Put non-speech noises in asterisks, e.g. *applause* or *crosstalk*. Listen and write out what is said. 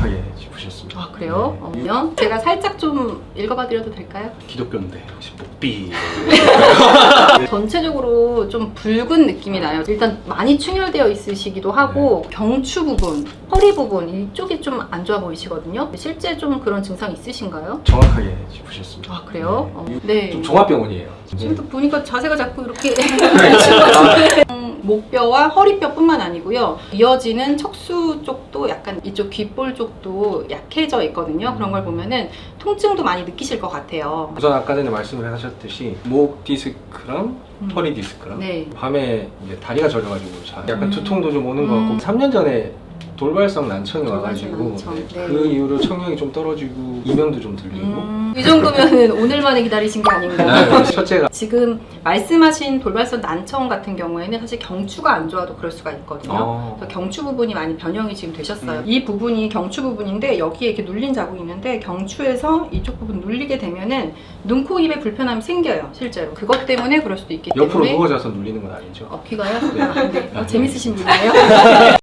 정확하게 짚으셨습니다. 아 그래요? 네. 어, 그러면 제가 살짝 좀 읽어봐드려도 될까요? 기독교인데 혹시 복비 *laughs* 전체적으로 좀 붉은 느낌이 나요. 일단 많이 충혈되어 있으시기도 하고 경추 부분, 허리 부분 이쪽이 좀 안 좋아 보이시거든요. 실제 좀 그런 증상 있으신가요? 정확하게 짚으셨습니다. 아 그래요? 어, 네. 네. 좀 종합병원이에요. 지금 또 보니까 자세가 자꾸 이렇게 네. *laughs* 음, 목뼈와 허리뼈뿐만 아니고요. 이어지는 척수 쪽도 약간 이쪽 귓볼 쪽도 약해져 있거든요. 그런 걸 보면은 통증도 많이 느끼실 것 같아요. 우선 아까 전에 말씀을 하셨듯이 목 디스크랑 음. 허리 디스크랑 네. 밤에 이제 다리가 저려가지고 자 약간 음. 두통도 좀 오는 것 음. 같고 3년 전에 돌발성 난청이 와가지고 난청, 네, 네. 그 이후로 청력이 좀 떨어지고 이명도 좀 들리고 음, 이 정도면은 오늘만에 기다리신 게 아닌가. 네, 첫째가 지금 말씀하신 돌발성 난청 같은 경우에는 사실 경추가 안 좋아도 그럴 수가 있거든요. 어, 그래서 경추 부분이 많이 변형이 지금 되셨어요. 음. 이 부분이 경추 부분인데 여기에 이렇게 눌린 자국이 있는데 경추에서 이쪽 부분 눌리게 되면은 눈, 코, 입에 불편함이 생겨요. 실제로. 그것 때문에 그럴 수도 있기 옆으로 때문에 누워져서 눌리는 건 아니죠. 어, 귀가요? 네. 아, 네. 어, 재밌으신 분이에요? *laughs*